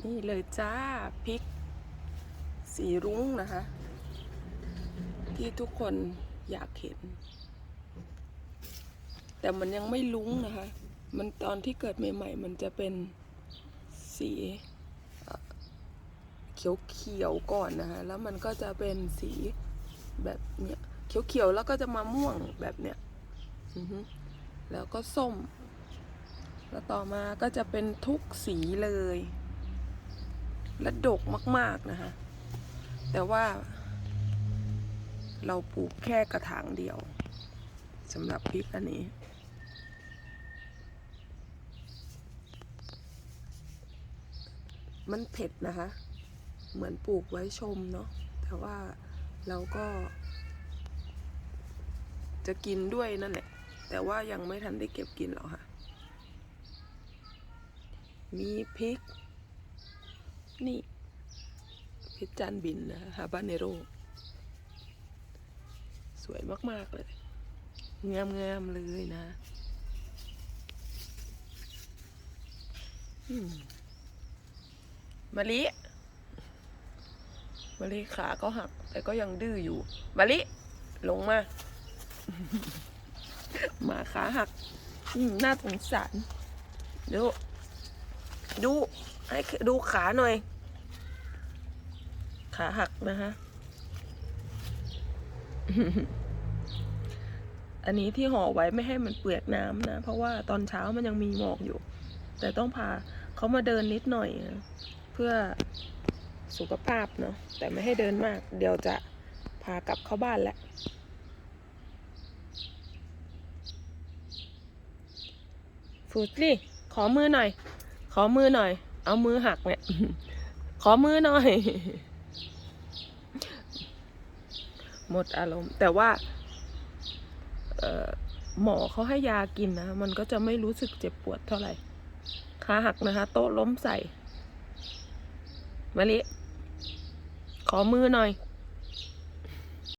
นี่เลยจ้าพริก สีรุ้งนะคะ ที่ทุกคนอยากเห็น แต่มันยังไม่ลุ้งนะคะ มันตอนที่เกิดใหม่ ๆ มันจะเป็นสีเขียวเขียวๆก่อนนะคะ แล้วมันก็จะเป็นสีแบบเนี้ยเขียวเขียวๆแล้วก็จะมาม่วงแบบเนี้ยแล้วก็ส้ม แล้วต่อมาก็จะเป็นทุกสีเลย และดกมาก ๆ นะคะ แต่ว่า เราปลูกแค่กระถางเดียวสำหรับพริกอันนี้มันเผ็ดนะคะ เหมือนปลูกไว้ชมเนาะ แต่ว่าเราก็ จะกินด้วยนั่นแหละ แต่ว่ายังไม่ทันได้เก็บกินหรอกค่ะ มีพริก นี่พริจานบินนะฮาบาเนโรสวยมากๆเลยงามๆเลยนะมะลิมะลิขาก็หัก แต่ก็ยังดื้ออยู่มะลิลงมาหมาขาหักอืมน่าสงสารดู ดูให้ดูขาหน่อย ขาหักนะคะ อันนี้ที่ห่อไว้ไม่ให้มันเปียกน้ำนะ เพราะว่าตอนเช้ามันยังมีหมอกอยู่ แต่ต้องพาเขามาเดินนิดหน่อยนะเพื่อสุขภาพเนาะแต่ไม่ให้เดินมาก เดี๋ยวจะพากลับเข้าบ้านแล้วฟูดลี่ขอมือหน่อย ขอมือหน่อย เอามือหักเนี่ย ขอมือหน่อย หมดอารมณ์ แต่ว่าหมอเขาให้ยากินนะ มันก็จะไม่รู้สึกเจ็บปวดเท่าไหร่ขาหักนะคะ โต๊ะล้มใส่มะลิ ขอมือหน่อย